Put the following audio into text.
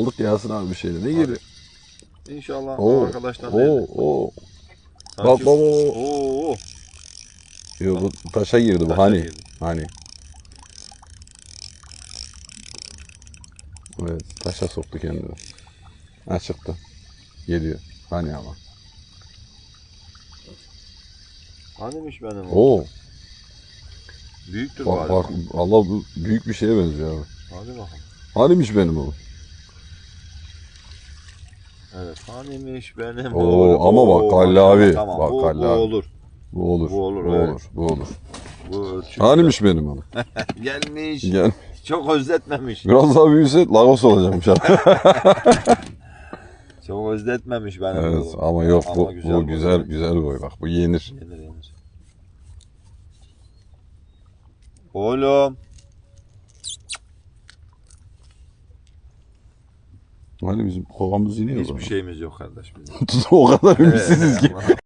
Aldık Yasin abi bir şeyle. Ne geliyor? İnşallah Oo. arkadaşlar. Oo, oo. Bak Sanki- bak bak. bak. Oo. Yo, bu taşa girdi bu Taşa hani. girdi. Hani. Evet taşa soktu kendini. Ha çıktı. Geliyor. Hani ama. Hanimiş benim o? Oo. Büyüktür Bak galiba. bak Allah bu büyük bir şeye benziyor abi. Hadi bakalım. Hanimiş benim o. Evet. Hanimiş benim Oo, oğlum. ama bak Galli tamam. Bak bu, Galli bu olur. Bu olur. Bu olur, Bu evet. olur. Bu olur. Bu ölçü. Benim o. Gelmiş. Gel. Çok özletmemiş. Biraz daha büyüse Lagos olacakmış abi. Çok özletmemiş benim evet bu. ama yok bu Ama bu güzel bu. güzel boy bak bu yenir. Yenir yenir. Oğlum. Hani bizim kovamız iniyor. Hiçbir şeyimiz yok kardeş bizim. o kadar ümitsiziz ki.